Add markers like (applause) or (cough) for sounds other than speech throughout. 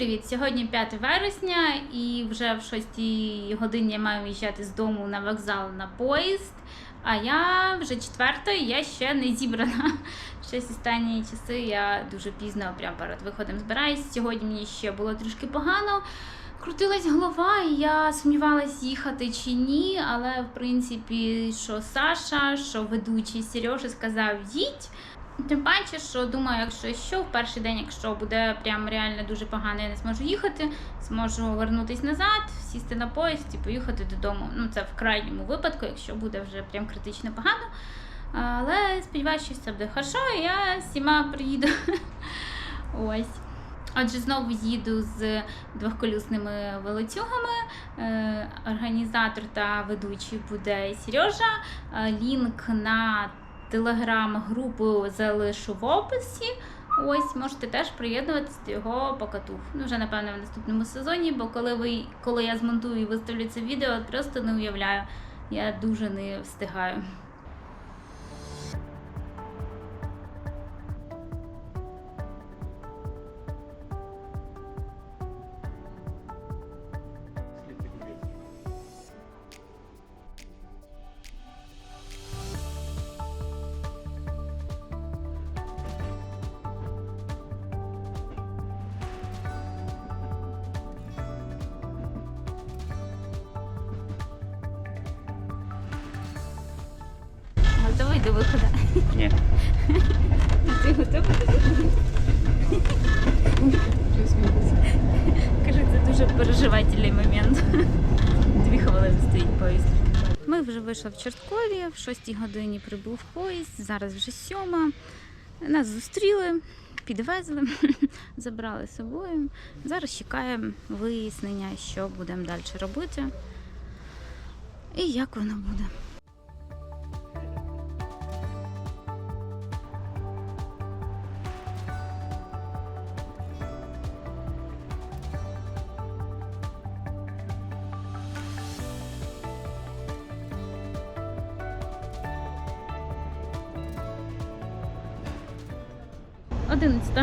привіт! Сьогодні 5 вересня, і вже в 6 годині я маю виїжджати з дому на вокзал на поїзд. А я вже четверта, і я ще не зібрана. (laughs) Щось останні часи я дуже пізно, прямо перед виходом збираюсь. Сьогодні мені ще було трішки погано. Крутилась голова, і я сумнівалась, їхати чи ні. Але в принципі, що Саша, що ведучий Сережа сказав їдь. Тим паче, що думаю, якщо що, в перший день, якщо буде прям реально дуже погано, я не зможу їхати, зможу вернутись назад, сісти на поїзд і поїхати додому. Ну, це в крайньому випадку, якщо буде вже прям критично погано. Але сподіваюся, що все буде хорошо, і я сама приїду. (laughs) Ось. Отже, знову їду з двохколісними велоцюгами. Е, Організатор та ведучий буде Сережа. Е, Лінк на телеграм-групу залишу в описі. Ось можете теж приєднуватися до його покатух. Ну, вже напевно в наступному сезоні, бо коли ви коли я змонтую і виставлю це відео, просто не уявляю. Я дуже не встигаю. Готовий до виходу. Ні. Ти готовий до виходу? Кажу, це дуже переживательний момент. Дві хвилини стоїть поїзд. Ми вже вийшли в Чорткові, в 6 годині прибув поїзд, зараз вже сьома. Нас зустріли, підвезли, (laughs) забрали з собою. Зараз чекаємо вияснення, що будемо далі робити і як воно буде.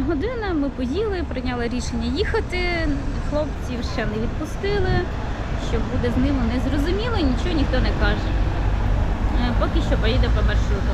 Година, ми поїли, прийняли рішення їхати. Хлопців ще не відпустили. Що буде з ними не зрозуміло, нічого ніхто не каже. Е, Поки що поїде по маршруту.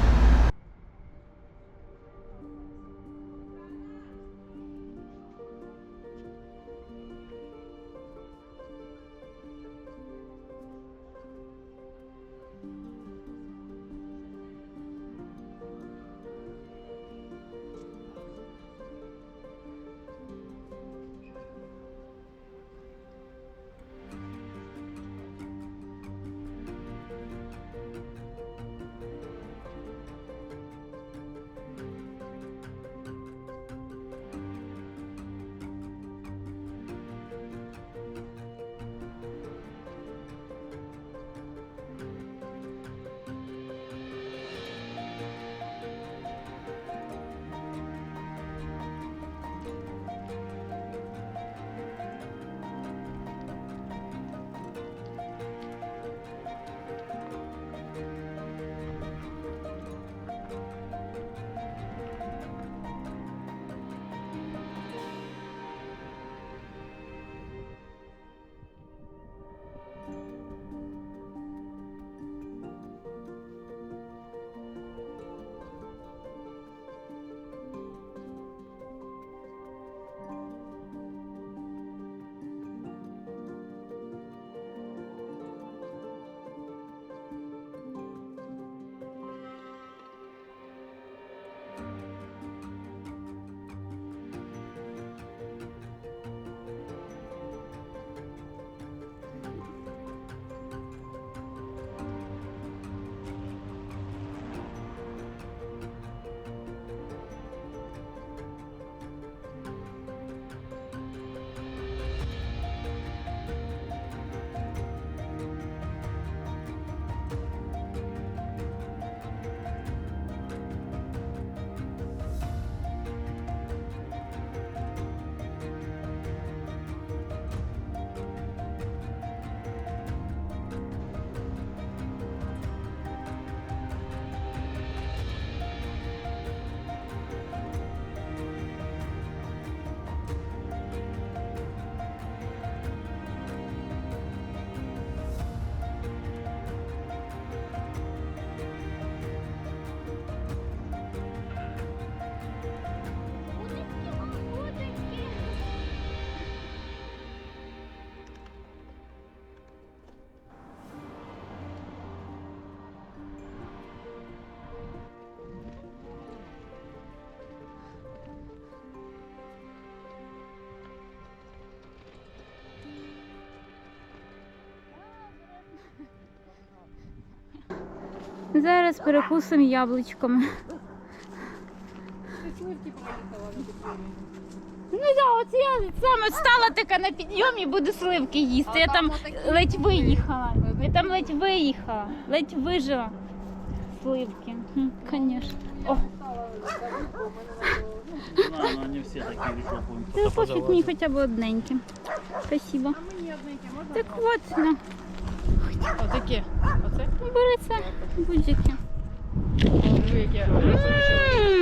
Зараз перекусимо яблучками. Ну да, от я саме стала така на підйомі, буду сливки їсти. Я там ледь виїхала. Я там ледь виїхала, ледь вижила. Сливки. Конечно. О, Да, но они все такие решопые. це пофіг мені одненьке. Спасибо. Так от, на. Будь-яке. Диви, яке.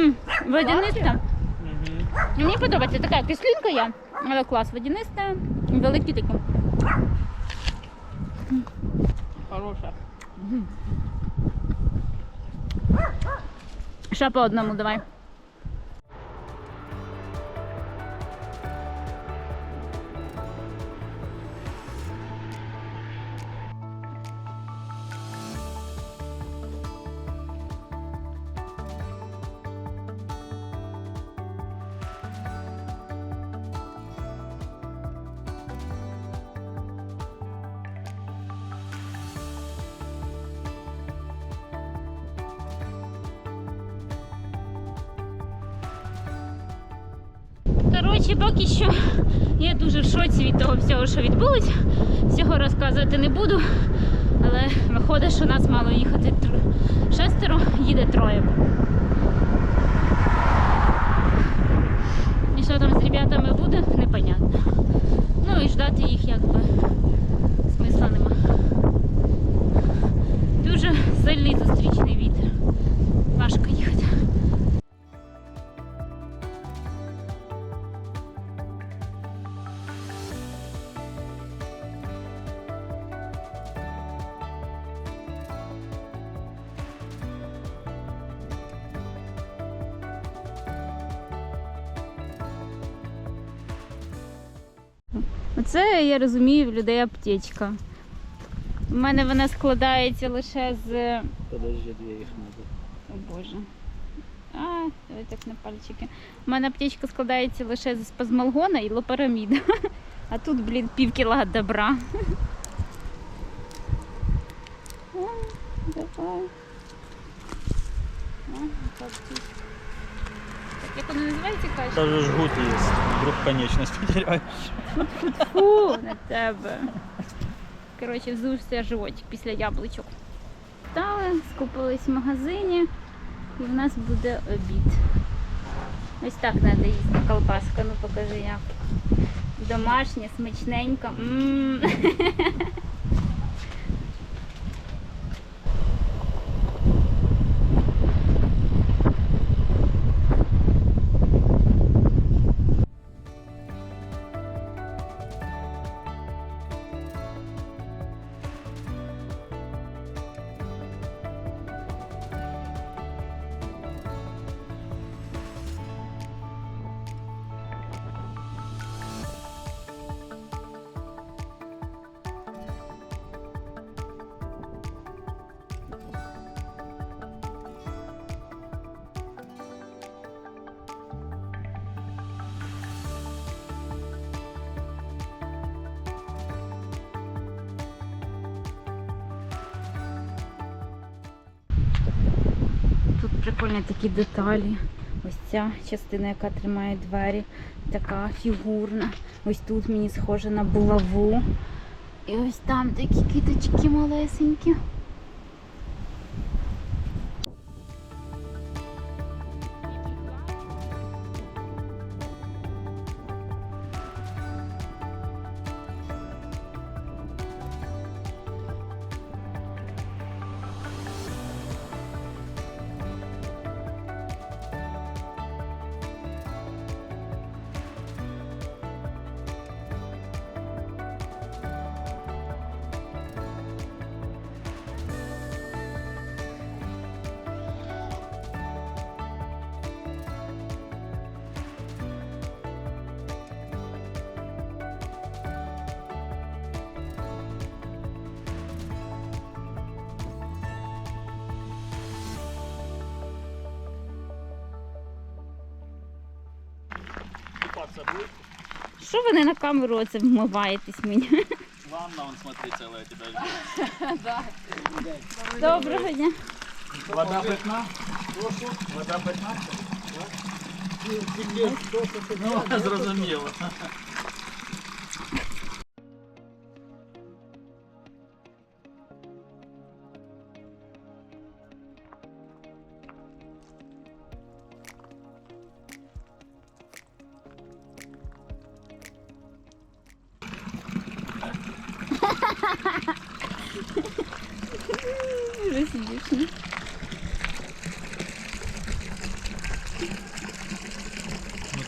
М, Водянисте. Мені подобається така кислинка є, але клас водянисте, великі такі. Хороша. Ще по одному давай. Коротше, поки що я дуже в шоці від того всього, що відбулося. Всього розказувати не буду. Але виходить, що нас мало їхати шестеро, їде троє. І що там з ребятами буде, непонятно. Ну і ждати їх якби смисла нема. Дуже сильний зустрічний вітер. Важко їхати. Я розумію в людей аптечка. У мене вона складається лише з. Подожди, две их надо. О Боже. А, ой, так на пальчики. У мене аптечка складається лише з спазмалгона і лопараміда. А тут, блін, пів кіла добра. О, давай. О, аптечка. Як вона називається, кажеш? Даже жгут есть. Вдруг конечность потеряешь. Фу, на тебе. Коротше, вздувся животик після яблучок. Встали, скупились в магазині і в нас буде обід. Ось так треба їсти колбаска, ну покажи як. Домашня, смачненька. М. (laughs) прикольні такі деталі. Ось ця частина, яка тримає двері, така фігурна. Ось тут мені схоже на булаву. І ось там такі киточки малесенькі. Що ви не на камеру оце вмиваєтесь мені? Ванна, он, смотри, целая тебя. (laughs) Доброго дня. Вода питна? Вода питна? Ну, (laughs) зрозуміло.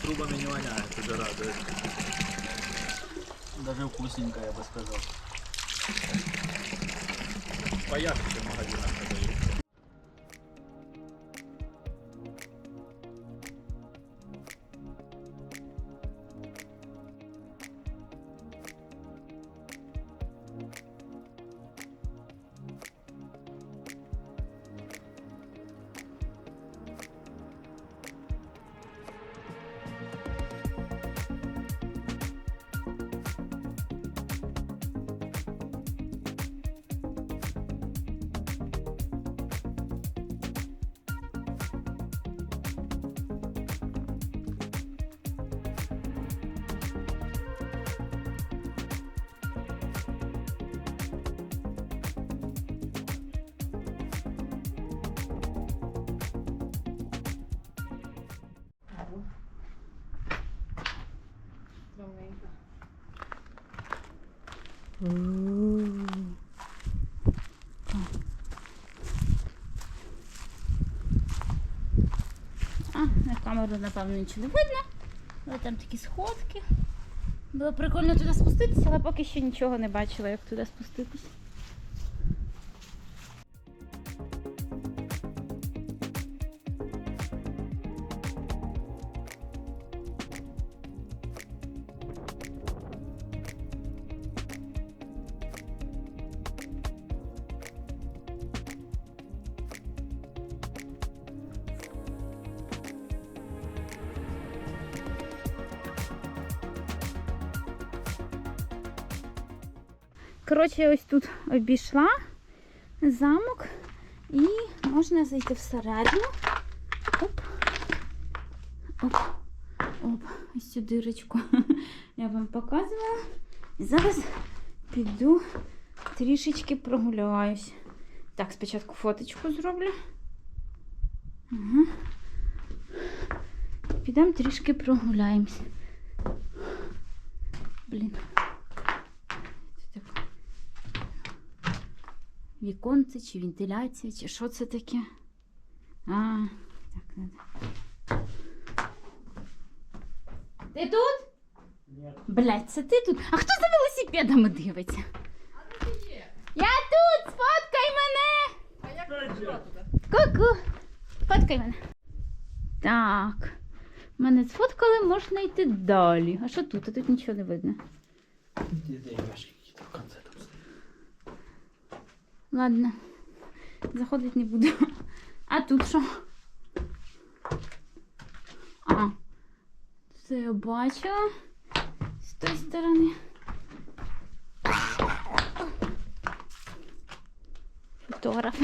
Трубами не воняет, это радует. Даже вкусненько, я бы сказал. Поехали в магазинах А, на камеру, напевно, нічого не видно. Але там такі сходки. Було прикольно туди спуститися, але поки що нічого не бачила, як туди спуститися. Коротше, ось тут обійшла замок і можна зайти всередину. Оп. Оп. Оп. Ось цю дирочку (laughs) я вам показувала. І зараз піду трішечки прогуляюсь. Так, спочатку фоточку зроблю. Ага. Підемо трішки прогуляємось. Блін. Це так. Віконце чи вентиляція, чи що це таке? А, так, надо. Ти тут? Нет. Блять, це ти тут? А хто за велосипедами дивиться? Я тут! Сфоткай мене! А як ти туди? Ку-ку! Сфоткай мене. Так. Мене сфоткали, можна йти далі. А що тут? А тут нічого не видно. Где-то Ладно, заходить не буду. А тут що? А, це я бачила з тої сторони. Фотограф.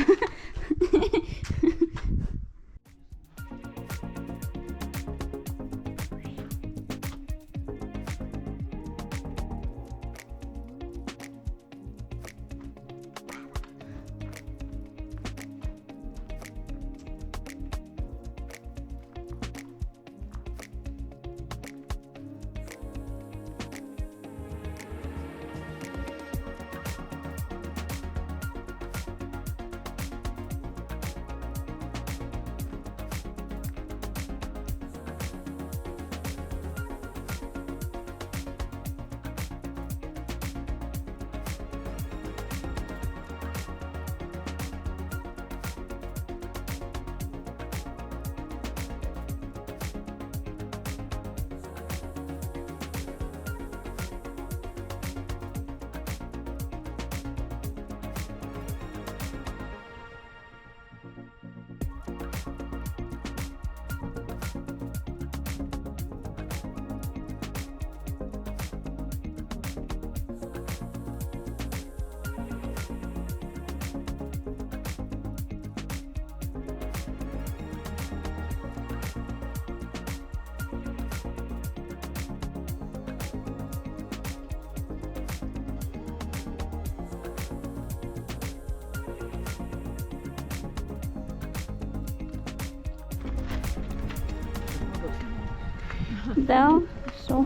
Да, що?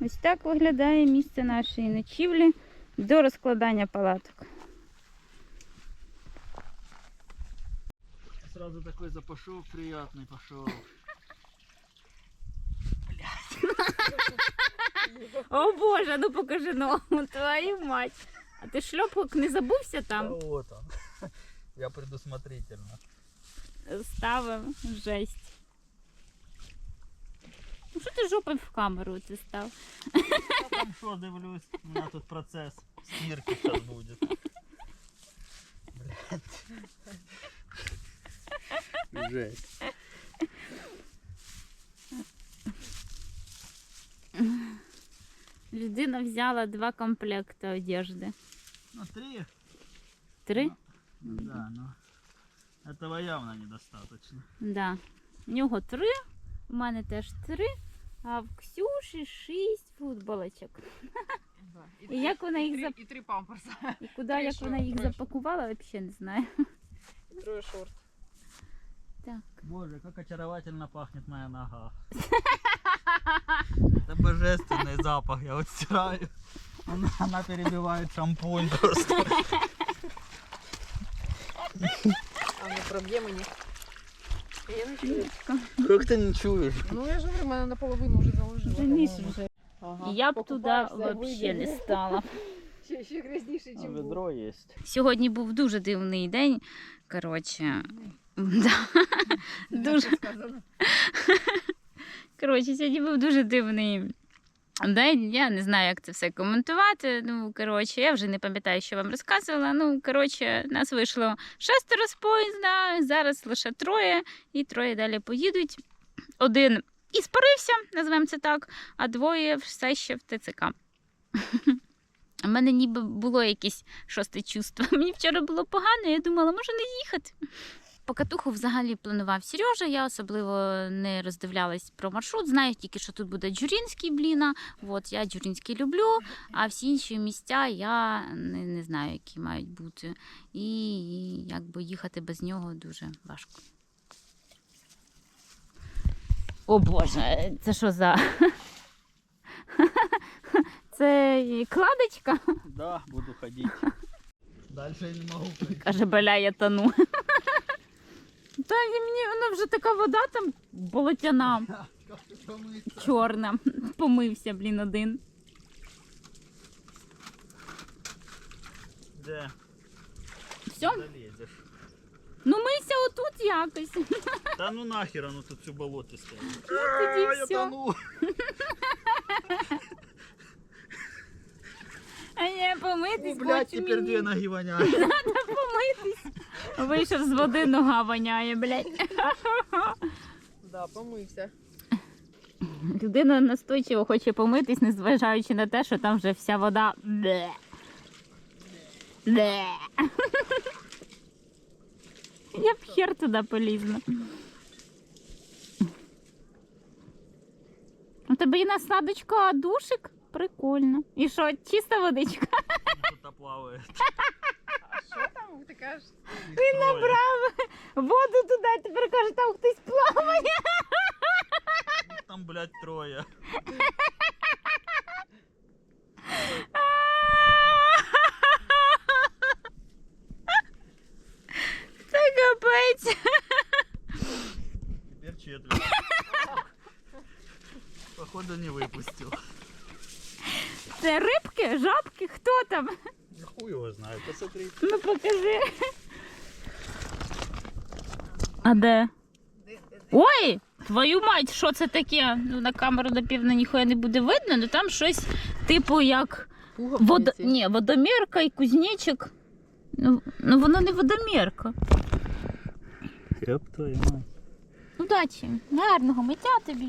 Ось так виглядає місце нашої ночівлі до розкладання палаток. Сразу такой запашок приятный пошел. (laughs) О Боже, ну покажи ногу, твою мать. А ти шльопок не забувся там? вот он. (laughs) Я предусмотрительно. Ставив жесть. Ну що ти жопою в камеру це став? Я там что, дивлюсь, у меня тут процесс стирки сейчас будет. Блядь. Жесть. Людина взяла два комплекти одежди. Ну, три. Три? Да, но этого явно недостаточно. Да. У нього три, у мене теж три, а в Ксюші шість футболочок. Да. І як вона їх три, зап- І три памперса. І куди Три як вона їх запакувала, взагалі не знаю. І троє шорт. Так. Боже, как очаровательно пахнет моя нога. Это божественный запах, я вот стираю. Она, она перебивает шампунь просто. А не проб'є мені. Я не чую. Як ти не чуєш? Ну я ж говорю, мене наполовину вже заложила. Женись по-моєму. вже. Ага. Я б туди взагалі не стала. Ще, ще грязніше, А ніж ведро є. Сьогодні був дуже дивний день. Коротше, да. Дуже. Коротше, сьогодні був дуже дивний день. Я не знаю, як це все коментувати. Ну, коротше, я вже не пам'ятаю, що вам розказувала. Ну, коротше, нас вийшло шестеро з поїзда, зараз лише троє, і троє далі поїдуть. Один і спарився, називаємо це так, а двоє все ще в ТЦК. (laughs) У мене ніби було якесь шосте чувство. (laughs) Мені вчора було погано, я думала, може не їхати. Покатуху взагалі планував Сережа. Я особливо не роздивлялась про маршрут. Знаю тільки, що тут буде Джурінський бліна. От я Джурінський люблю, а всі інші місця я не, не знаю, які мають бути. І, і якби їхати без нього дуже важко. О Боже, це що за. (laughs) Це кладочка, Да, буду ходить. Дальше я не могу пройти. каже, бля, я тону. Та і мені вона вже така вода там болотяна. Как ты помыться? Чорна. Помився, блін, один. Да, Все? залезешь. Ну мийся отут якось. Да ну нахер оно тут все болотистое. тоді А, я всё. А я помитись блядь, хочу теперь мені. две ноги воняют. (laughs) Помитись. Вийшов з води, нога воняє, блядь. Да, помився. Людина настойчиво хоче помитись, незважаючи на те, що там вже вся вода. Бле. Бле. Я б хер туди полізла. У тебе є насадочка, душик? Прикольно. І що, чиста водичка? (laughs) Тут плавает. А що там ти кажеш? Він набрав. Воду туди, тепер каже, там хтось плаває. Там, блядь, трое. Це капець. Теперь четверо. Походу не выпустил. Це рибки, жабки, хто там? Ну, Хуй его знает, посмотри. Ну покажи. А де? Ой! Твою мать, що це таке? Ну на камеру напевно ніхуя не буде видно, але там щось типу як водо... Ні, водомірка і кузнечик. Ну, ну воно не водомірка. Кеп твою мать. Удачі, гарного миття тобі.